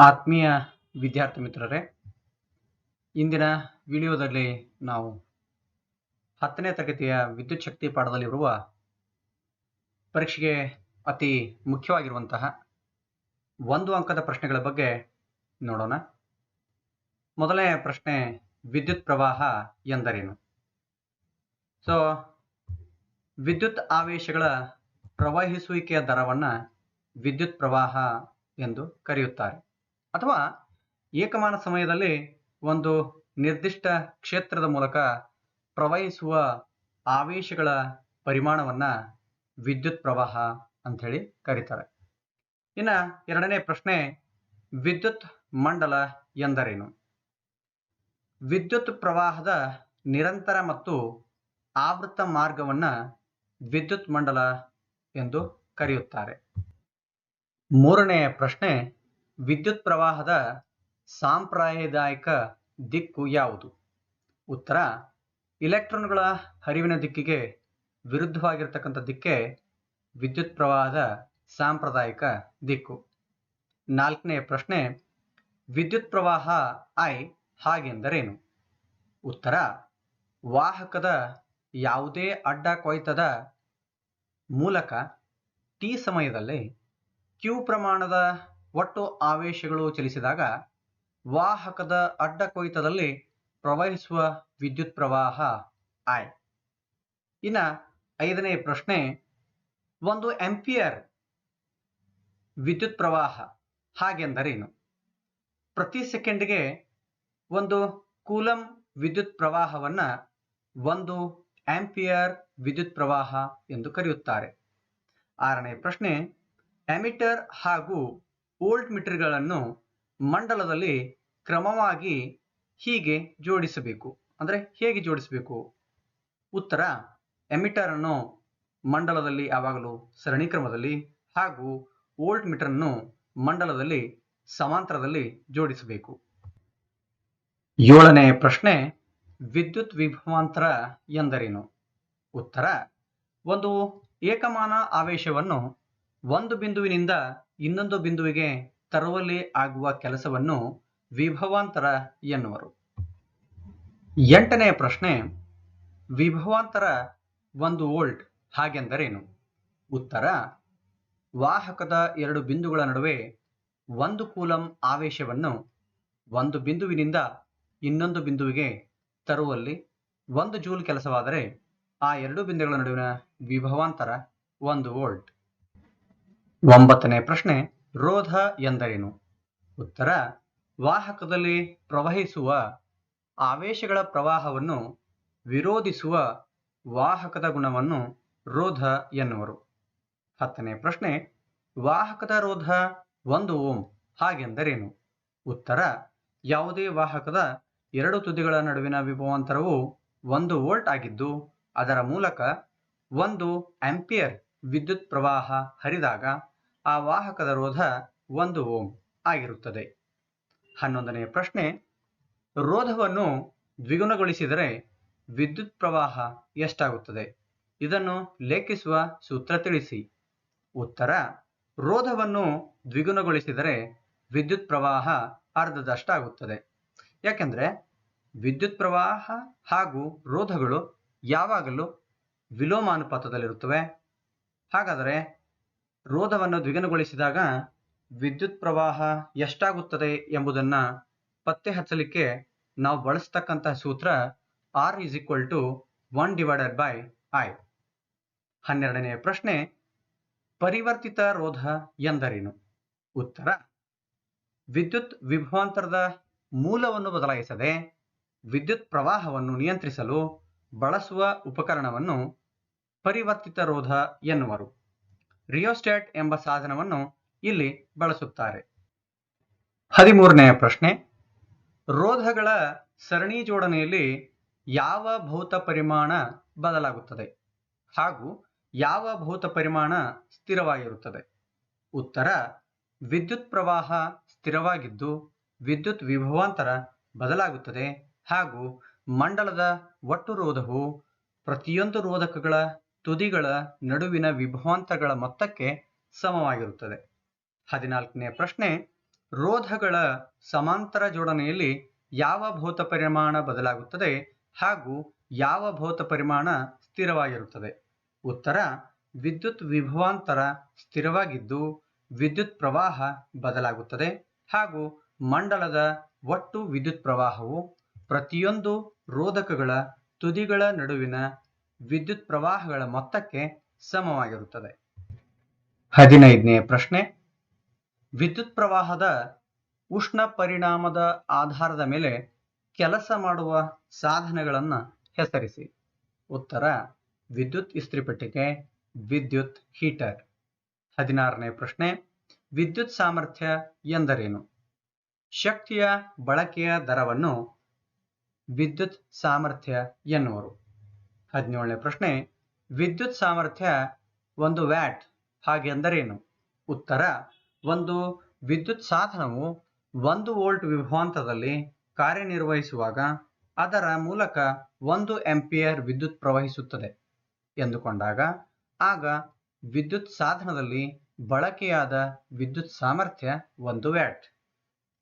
ಆತ್ಮೀಯ ವಿದ್ಯಾರ್ಥಿ ಮಿತ್ರರೇ, ಇಂದಿನ ವಿಡಿಯೋದಲ್ಲಿ ನಾವು ಹತ್ತನೇ ತರಗತಿಯ ವಿದ್ಯುತ್ ಶಕ್ತಿ ಪಾಠದಲ್ಲಿರುವ ಪರೀಕ್ಷೆಗೆ ಅತಿ ಮುಖ್ಯವಾಗಿರುವಂತಹ ಒಂದು ಅಂಕದ ಪ್ರಶ್ನೆಗಳ ಬಗ್ಗೆ ನೋಡೋಣ. ಮೊದಲನೇ ಪ್ರಶ್ನೆ, ವಿದ್ಯುತ್ ಪ್ರವಾಹ ಎಂದರೇನು? ಸೊ ವಿದ್ಯುತ್ ಆವೇಶಗಳ ಪ್ರವಹಿಸುವಿಕೆಯ ದರವನ್ನು ವಿದ್ಯುತ್ ಪ್ರವಾಹ ಎಂದು ಕರೆಯುತ್ತಾರೆ. ಅಥವಾ ಏಕಮಾನ ಸಮಯದಲ್ಲಿ ಒಂದು ನಿರ್ದಿಷ್ಟ ಕ್ಷೇತ್ರದ ಮೂಲಕ ಪ್ರವಹಿಸುವ ಆವೇಶಗಳ ಪರಿಮಾಣವನ್ನ ವಿದ್ಯುತ್ ಪ್ರವಾಹ ಅಂತ ಹೇಳಿ ಕರೀತಾರೆ. ಇನ್ನ ಎರಡನೇ ಪ್ರಶ್ನೆ, ವಿದ್ಯುತ್ ಮಂಡಲ ಎಂದರೇನು? ವಿದ್ಯುತ್ ಪ್ರವಾಹದ ನಿರಂತರ ಮತ್ತು ಆವೃತ್ತ ಮಾರ್ಗವನ್ನ ವಿದ್ಯುತ್ ಮಂಡಲ ಎಂದು ಕರೆಯುತ್ತಾರೆ. ಮೂರನೆಯ ಪ್ರಶ್ನೆ ವಿದ್ಯುತ್ ಪ್ರವಾಹದ ಸಾಂಪ್ರದಾಯಿಕ ದಿಕ್ಕು ಯಾವುದು? ಉತ್ತರ, ಇಲೆಕ್ಟ್ರಾನ್ಗಳ ಹರಿವಿನ ದಿಕ್ಕಿಗೆ ವಿರುದ್ಧವಾಗಿರ್ತಕ್ಕಂಥ ದಿಕ್ಕೆ ವಿದ್ಯುತ್ ಪ್ರವಾಹದ ಸಾಂಪ್ರದಾಯಿಕ ದಿಕ್ಕು. ನಾಲ್ಕನೇ ಪ್ರಶ್ನೆ, ವಿದ್ಯುತ್ ಪ್ರವಾಹ ಐ ಹಾಗೆಂದರೇನು? ಉತ್ತರ, ವಾಹಕದ ಯಾವುದೇ ಅಡ್ಡ ಕೊಯ್ತದ ಮೂಲಕ ಟಿ ಸಮಯದಲ್ಲಿ ಕ್ಯೂ ಪ್ರಮಾಣದ ಒಟ್ಟು ಆವೇಶಗಳು ಚಲಿಸಿದಾಗ ವಾಹಕದ ಅಡ್ಡ ಕೊಯ್ತದಲ್ಲಿ ಪ್ರವಹಿಸುವ ವಿದ್ಯುತ್ ಪ್ರವಾಹ ಐ ಇನ್ನ ಐದನೇ ಪ್ರಶ್ನೆ, ಒಂದು ಎಂಪಿಯರ್ ವಿದ್ಯುತ್ ಪ್ರವಾಹ ಹಾಗೆಂದರೇನು? ಪ್ರತಿ ಸೆಕೆಂಡ್ಗೆ ಒಂದು ಕೂಲಂ ವಿದ್ಯುತ್ ಪ್ರವಾಹವನ್ನ ಒಂದು ಆಂಪಿಯರ್ ವಿದ್ಯುತ್ ಪ್ರವಾಹ ಎಂದು ಕರೆಯುತ್ತಾರೆ. ಆರನೇ ಪ್ರಶ್ನೆ ಎಮಿಟರ್ ಹಾಗೂ ವೋಲ್ಟ್ ಮೀಟರ್ಗಳನ್ನು ಮಂಡಲದಲ್ಲಿ ಕ್ರಮವಾಗಿ ಹೀಗೆ ಜೋಡಿಸಬೇಕು. ಅಂದರೆ ಹೇಗೆ ಜೋಡಿಸಬೇಕು? ಉತ್ತರ, ಎಮಿಟರ್ ಅನ್ನು ಮಂಡಲದಲ್ಲಿ ಯಾವಾಗಲೂ ಸರಣಿ ಕ್ರಮದಲ್ಲಿ ಹಾಗೂ ವೋಲ್ಟ್ ಮೀಟರ್ ಅನ್ನು ಮಂಡಲದಲ್ಲಿ ಸಮಾಂತರದಲ್ಲಿ ಜೋಡಿಸಬೇಕು. ಏಳನೇ ಪ್ರಶ್ನೆ, ವಿದ್ಯುತ್ ವಿಭವಾಂತರ ಎಂದರೇನು? ಉತ್ತರ, ಒಂದು ಏಕಮಾನ ಆವೇಶವನ್ನು ಒಂದು ಬಿಂದುವಿನಿಂದ ಇನ್ನೊಂದು ಬಿಂದುವಿಗೆ ತರುವಲ್ಲಿ ಆಗುವ ಕೆಲಸವನ್ನು ವಿಭವಾಂತರ ಎನ್ನುವರು. ಎಂಟನೆಯ ಪ್ರಶ್ನೆ, ವಿಭವಾಂತರ ಒಂದು ವೋಲ್ಟ್ ಹಾಗೆಂದರೇನು? ಉತ್ತರ, ವಾಹಕದ ಎರಡು ಬಿಂದುಗಳ ನಡುವೆ ಒಂದು ಕೂಲಂ ಆವೇಶವನ್ನು ಒಂದು ಬಿಂದುವಿನಿಂದ ಇನ್ನೊಂದು ಬಿಂದುವಿಗೆ ತರುವಲ್ಲಿ ಒಂದು ಜೂಲ್ ಕೆಲಸವಾದರೆ ಆ ಎರಡು ಬಿಂದುಗಳ ನಡುವಿನ ವಿಭವಾಂತರ ಒಂದು ವೋಲ್ಟ್. ಒಂಬತ್ತನೇ ಪ್ರಶ್ನೆ, ರೋಧ ಎಂದರೇನು? ಉತ್ತರ, ವಾಹಕದಲ್ಲಿ ಪ್ರವಹಿಸುವ ಆವೇಶಗಳ ಪ್ರವಾಹವನ್ನು ವಿರೋಧಿಸುವ ವಾಹಕದ ಗುಣವನ್ನು ರೋಧ ಎನ್ನುವರು. ಹತ್ತನೇ ಪ್ರಶ್ನೆ, ವಾಹಕದ ರೋಧ ಒಂದು ಓಂ ಹಾಗೆಂದರೇನು? ಉತ್ತರ, ಯಾವುದೇ ವಾಹಕದ ಎರಡು ತುದಿಗಳ ನಡುವಿನ ವಿಭವಾಂತರವು ಒಂದು ವೋಲ್ಟ್ ಆಗಿದ್ದು, ಅದರ ಮೂಲಕ ಒಂದು ಆಂಪಿಯರ್ ವಿದ್ಯುತ್ ಪ್ರವಾಹ ಹರಿದಾಗ ಆ ವಾಹಕದ ರೋಧ ಒಂದು ಓಂ ಆಗಿರುತ್ತದೆ. ಹನ್ನೊಂದನೆಯ ಪ್ರಶ್ನೆ, ರೋಧವನ್ನು ದ್ವಿಗುಣಗೊಳಿಸಿದರೆ ವಿದ್ಯುತ್ ಪ್ರವಾಹ ಎಷ್ಟಾಗುತ್ತದೆ? ಇದನ್ನು ಲೇಖಿಸುವ ಸೂತ್ರ ತಿಳಿಸಿ. ಉತ್ತರ, ರೋಧವನ್ನು ದ್ವಿಗುಣಗೊಳಿಸಿದರೆ ವಿದ್ಯುತ್ ಪ್ರವಾಹ ಅರ್ಧದಷ್ಟಾಗುತ್ತದೆ. ಯಾಕೆಂದರೆ ವಿದ್ಯುತ್ ಪ್ರವಾಹ ಹಾಗೂ ರೋಧಗಳು ಯಾವಾಗಲೂ ವಿಲೋಮಾನುಪಾತದಲ್ಲಿರುತ್ತವೆ. ಹಾಗಾದರೆ ರೋಧವನ್ನು ದ್ವಿಗುಣಗೊಳಿಸಿದಾಗ ವಿದ್ಯುತ್ ಪ್ರವಾಹ ಎಷ್ಟಾಗುತ್ತದೆ ಎಂಬುದನ್ನು ಪತ್ತೆ ಹಚ್ಚಲಿಕ್ಕೆ ನಾವು ಬಳಸ್ತಕ್ಕಂತಹ ಸೂತ್ರ R is equal to one divided by I ಹನ್ನೆರಡನೆಯ ಪ್ರಶ್ನೆ, ಪರಿವರ್ತಿತ ರೋಧ ಎಂದರೇನು? ಉತ್ತರ, ವಿದ್ಯುತ್ ವಿಭವಾಂತರದ ಮೂಲವನ್ನು ಬದಲಾಯಿಸದೆ ವಿದ್ಯುತ್ ಪ್ರವಾಹವನ್ನು ನಿಯಂತ್ರಿಸಲು ಬಳಸುವ ಉಪಕರಣವನ್ನು ಪರಿವರ್ತಿತ ರೋಧ ಎನ್ನುವರು ರಿಯೋಸ್ಟ್ಯಾಟ್ ಎಂಬ ಸಾಧನವನ್ನು ಇಲ್ಲಿ ಬಳಸುತ್ತಾರೆ. ಹದಿಮೂರನೆಯ ಪ್ರಶ್ನೆ. ರೋಧಗಳ ಸರಣಿ ಜೋಡಣೆಯಲ್ಲಿ ಯಾವ ಭೌತ ಪರಿಮಾಣ ಬದಲಾಗುತ್ತದೆ? ಹಾಗೂ ಯಾವ ಭೌತ ಪರಿಮಾಣ ಸ್ಥಿರವಾಗಿರುತ್ತದೆ? ಉತ್ತರ. ವಿದ್ಯುತ್ ಪ್ರವಾಹ ಸ್ಥಿರವಾಗಿದ್ದು ವಿದ್ಯುತ್ ವಿಭವಾಂತರ ಬದಲಾಗುತ್ತದೆ ಹಾಗೂ ಮಂಡಲದ ಒಟ್ಟು ರೋಧವು ಪ್ರತಿಯೊಂದು ರೋಧಕಗಳ ತುದಿಗಳ ನಡುವಿನ ವಿಭವಾಂತರಗಳ ಮೊತ್ತಕ್ಕೆ ಸಮವಾಗಿರುತ್ತದೆ. ಹದಿನಾಲ್ಕನೇ ಪ್ರಶ್ನೆ, ರೋಧಗಳ ಸಮಾಂತರ ಜೋಡಣೆಯಲ್ಲಿ ಯಾವ ಭೌತ ಪರಿಮಾಣ ಬದಲಾಗುತ್ತದೆ ಹಾಗೂ ಯಾವ ಭೌತ ಪರಿಮಾಣ ಸ್ಥಿರವಾಗಿರುತ್ತದೆ? ಉತ್ತರ, ವಿದ್ಯುತ್ ವಿಭವಾಂತರ ಸ್ಥಿರವಾಗಿದ್ದು ವಿದ್ಯುತ್ ಪ್ರವಾಹ ಬದಲಾಗುತ್ತದೆ ಹಾಗೂ ಮಂಡಲದ ಒಟ್ಟು ವಿದ್ಯುತ್ ಪ್ರವಾಹವು ಪ್ರತಿಯೊಂದು ರೋಧಕಗಳ ತುದಿಗಳ ನಡುವಿನ ವಿದ್ಯುತ್ ಪ್ರವಾಹಗಳ ಮೊತ್ತಕ್ಕೆ ಸಮವಾಗಿರುತ್ತದೆ. ಹದಿನೈದನೇ ಪ್ರಶ್ನೆ. ವಿದ್ಯುತ್ ಪ್ರವಾಹದ ಉಷ್ಣ ಪರಿಣಾಮದ ಆಧಾರದ ಮೇಲೆ ಕೆಲಸ ಮಾಡುವ ಸಾಧನಗಳನ್ನು ಹೆಸರಿಸಿ. ಉತ್ತರ, ವಿದ್ಯುತ್ ಇಸ್ತ್ರಿಪೆಟ್ಟಿಗೆ, ವಿದ್ಯುತ್ ಹೀಟರ್. ಹದಿನಾರನೇ ಪ್ರಶ್ನೆ. ವಿದ್ಯುತ್ ಸಾಮರ್ಥ್ಯ ಎಂದರೇನು? ಶಕ್ತಿಯ ಬಳಕೆಯ ದರವನ್ನು ವಿದ್ಯುತ್ ಸಾಮರ್ಥ್ಯ ಎನ್ನುವರು. ಹದಿನೇಳನೇ ಪ್ರಶ್ನೆ, ವಿದ್ಯುತ್ ಸಾಮರ್ಥ್ಯ ಒಂದು ವ್ಯಾಟ್ ಹಾಗೆಂದರೇನು ಉತ್ತರ, ಒಂದು ವಿದ್ಯುತ್ ಸಾಧನವು ಒಂದು ವೋಲ್ಟ್ ವಿಭವಾಂತದಲ್ಲಿ ಕಾರ್ಯನಿರ್ವಹಿಸುವಾಗ ಅದರ ಮೂಲಕ ಒಂದು ಎಂಪಿಯರ್ ವಿದ್ಯುತ್ ಪ್ರವಹಿಸುತ್ತದೆ ಎಂದುಕೊಂಡಾಗ, ಆಗ ವಿದ್ಯುತ್ ಸಾಧನದಲ್ಲಿ ಬಳಕೆಯಾದ ವಿದ್ಯುತ್ ಸಾಮರ್ಥ್ಯ ಒಂದು ವ್ಯಾಟ್.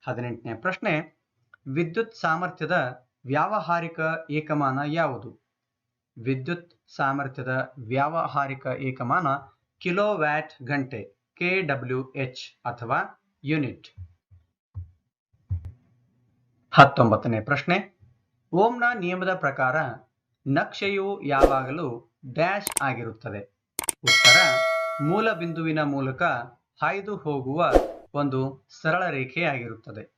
ಹದಿನೆಂಟನೇ ಪ್ರಶ್ನೆ, ವಿದ್ಯುತ್ ಸಾಮರ್ಥ್ಯದ ವ್ಯಾವಹಾರಿಕ ಏಕಮಾನ ಯಾವುದು? ವಿದ್ಯುತ್ ಸಾಮರ್ಥ್ಯದ ವ್ಯಾವಹಾರಿಕ ಏಕಮಾನ ಕಿಲೋವ್ಯಾಟ್ ಗಂಟೆ ಕೆ ಡಬ್ಲ್ಯೂ ಎಚ್ ಅಥವಾ ಯೂನಿಟ್. ಹತ್ತೊಂಬತ್ತನೇ ಪ್ರಶ್ನೆ. ಓಮ್ನ ನಿಯಮದ ಪ್ರಕಾರ ನಕ್ಷೆಯು ಯಾವಾಗಲೂ ಡ್ಯಾಶ್ ಆಗಿರುತ್ತದೆ. ಉತ್ತರ, ಮೂಲ ಬಿಂದುವಿನ ಮೂಲಕ ಹಾಯ್ದು ಹೋಗುವ ಒಂದು ಸರಳ ರೇಖೆಯಾಗಿರುತ್ತದೆ.